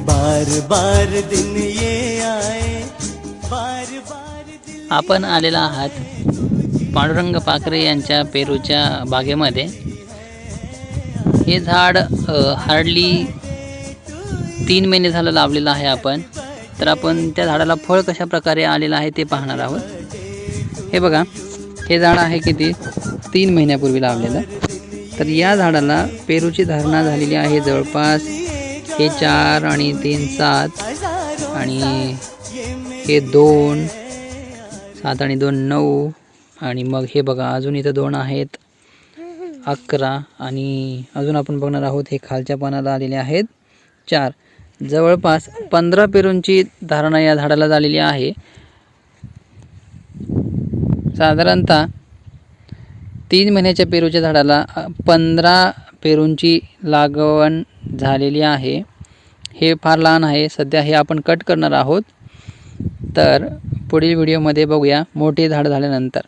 बार बार दिन ये आए बार बार दिल आपण आलेला आहात पांडुरंग पाखरे यांच्या पेरूच्या बागेमध्ये. हे झाड हार्डली तीन महिने झालं लावलेलं आहे आपण. तर आपण त्या झाडाला फळ कशा प्रकारे आलेलं आहे ते पाहणार आहोत. हे बघा हे झाड आहे किती? तीन महिन्यापूर्वी लावलेलं. तर या झाडाला पेरूची धारणा झालेली आहे जवळपास हे चार आणि तीन सात आणि हे दोन. सात आणि दोन नऊ. आणि मग हे बघा अजून इथं दोन आहेत. अकरा आणि अजून आपण बघणार आहोत हे खालच्या पानाला आलेले आहेत. चार. जवळपास पंधरा पेरूंची धारणा या झाडाला झालेली आहे. साधारणतः तीन महिन्याच्या पेरूच्या झाडाला पंधरा पेरूंची लागवण झालेली आहे. हे फार लहान आहे. सध्या हे आपण कट करणार आहोत. तर पुढील व्हिडिओमध्ये बघूया. मोठे झाड झाल्यानंतर.